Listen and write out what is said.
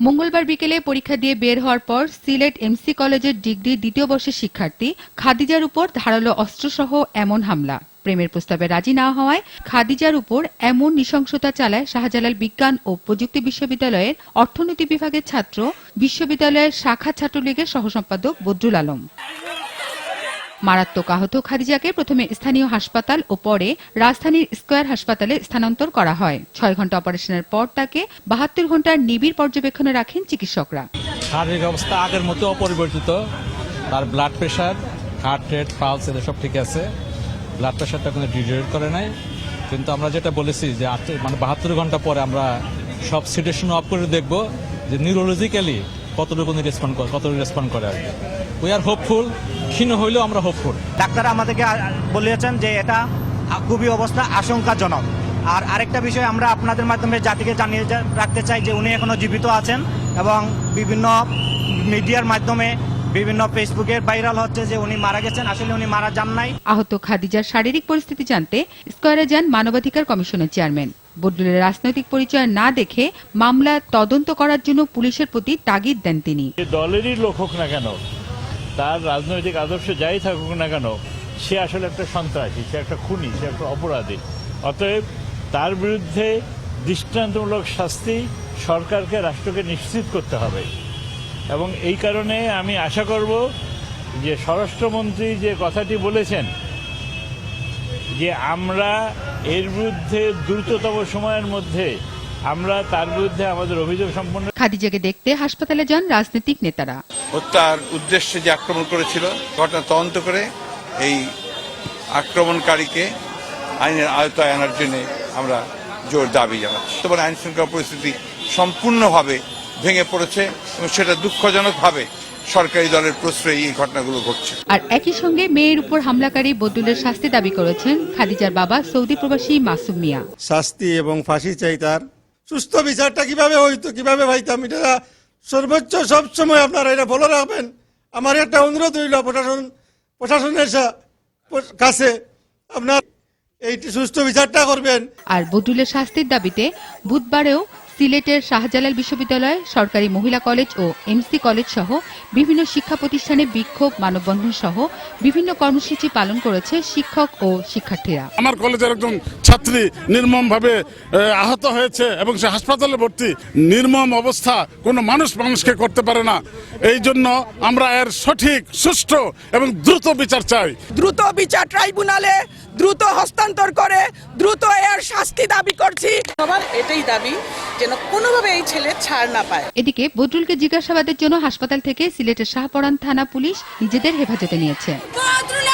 মঙ্গলবার বিকেলে পরীক্ষা দিয়ে বের হওয়ার পর সিলেট এমসি কলেজের ডিগ্রি দ্বিতীয় বর্ষের শিক্ষার্থী খাদিজার উপর ধারালো অস্ত্রসহ এমন হামলা। প্রেমের প্রস্তাবে রাজি না হওয়ায় খাদিজার উপর এমন নৃশংসতা চালায় শাহজালাল বিজ্ঞান ও প্রযুক্তি বিশ্ববিদ্যালয়ের অর্থনীতি বিভাগের ছাত্র বিশ্ববিদ্যালয়ের শাখা ছাত্রলীগের সহসম্পাদক বদরুল আলম। মারাত্মক আহত খাদিজাকে প্রথমে স্থানীয় হাসপাতাল ও পরে রাজধানীর স্কয়ার হাসপাতালে স্থানান্তর করা হয়। ছয় ঘণ্টা অপারেশনের পর তাকে বাহাত্তর ঘণ্টার নিবিড় পর্যবেক্ষণে রাখেন চিকিৎসকরা। শারীরিক অবস্থা আগের মতো অপরিবর্তিত। তার blood pressure heart rate pulse এদের সব ঠিক আছে। ব্লাড প্রেশারটা কোনো ডিটেরিয়েট করে নাই। কিন্তু আমরা যেটা বলেছি যে মানে বাহাত্তর ঘণ্টা পরে আমরা সব সিটেশন অফ করে দেখব যে নিউরোলজিক্যালি কতটুকু রেসপন্ড করে কতটুকু রেসপন্ড করে আর কি। উই আর হোপফুল ক্ষীণ হইলেও আমরা হোপফুল ডাক্তার আমাদেরকে বলিয়েছেন যে এটা খুবই অবস্থা আশঙ্কাজনক। আর আরেকটা বিষয় আমরা আপনাদের মাধ্যমে জাতিকে জানিয়ে রাখতে চাই যে উনি এখনও জীবিত আছেন এবং বিভিন্ন মিডিয়ার মাধ্যমে বিভিন্ন ফেসবুকে ভাইরাল হচ্ছে যে উনি মারা গেছেন। আসলে উনি মারা যান নাই। আহত খাদিজার শারীরিক পরিস্থিতি জানতে স্কয়ারে যান মানবাধিকার কমিশনের চেয়ারম্যান। বদরুলের রাজনৈতিক পরিচয় না দেখে মামলা তদন্ত করার জন্য পুলিশের প্রতি তাগিদ দেন তিনি। দলেরই লোক হোক না কেন, তার রাজনৈতিক আদর্শ যাই থাকুক না কেন, সে আসলে একটা সন্ত্রাসী, সে একটা খুনি, সে একটা অপরাধী। অতএব তার বিরুদ্ধে দৃষ্টান্তমূলক শাস্তি সরকারকে, রাষ্ট্রকে নিশ্চিত করতে হবে। এবং এই কারণে আমি আশা করব যে স্বরাষ্ট্রমন্ত্রী যে কথাটি বলেছেন যে আমরা এর বিরুদ্ধে দ্রুততম সময়ের মধ্যে আমরা তার বিরুদ্ধে আমাদের অভিযোগ সম্পন্ন খাদিজাকে দেখতে হাসপাতালে যান রাজনৈতিক নেতারা। হত্যার উদ্দেশ্যে যে আক্রমণ করেছিল ঘটনা তদন্ত করে এই আক্রমণকারীকে আইনের আয়তায় আনার জন্য আমরা জোর দাবি জানাচ্ছি। বর্তমানে আইন শৃঙ্খলা পরিস্থিতি সম্পূর্ণভাবে ভেঙে পড়েছে এবং সেটা দুঃখজনকভাবে সরকারি দলের প্রশ্রয়ে এই ঘটনাগুলো ঘটছে। আর একই সঙ্গে মেয়ের উপর হামলাকারী বদুলের শাস্তি দাবি করেছেন খাদিজার বাবা সৌদি প্রবাসী মাসুম মিয়া। শাস্তি এবং ফাঁসি চাই তার। সুস্থ বিচারটা কীভাবে হইতো কীভাবে ভাইতাম এটা সর্বোচ্চ সবসময় আপনারা এটা বলে রাখবেন। আমার একটা অনুরোধ হইল প্রশাসন প্রশাসনের সা- কাছে। আপনার এই সুস্থ বিচারটা করবেন। আর বদুলের শাস্তির দাবিতে বুধবারেও সিলেটের শাহজালাল বিশ্ববিদ্যালয় সরকারি মহিলা কলেজ ও এমসি কলেজ সহ বিভিন্ন শিক্ষা প্রতিষ্ঠানে বিক্ষোভ মানববন্ধন সহ বিভিন্ন কর্মসূচি পালন করেছে শিক্ষক ও শিক্ষার্থীরা। আমার কলেজের একজন ছাত্রী নির্মমভাবে আহ, আহত হয়েছে এবং সে হাসপাতালে ভর্তি। নির্মম অবস্থা কোনো মানুষ মানুষকে করতে পারে না। এই জন্য আমরা এর সঠিক সুষ্ঠু এবং দ্রুত বিচার চাই। দ্রুত বিচার ট্রাইব্যুনালে দ্রুত হস্তান্তর করে দ্রুত এর শাস্তি দাবি করছি। সবার এটাই দাবি যেন কোনোভাবে এই ছেলে ছাড় না পায়। এদিকে বদরুলকে জিজ্ঞাসাবাদের জন্য হাসপাতাল থেকে সিলেটের শাহপরান থানা পুলিশ নিজেদের হেফাজতে নিয়েছে। বদরুল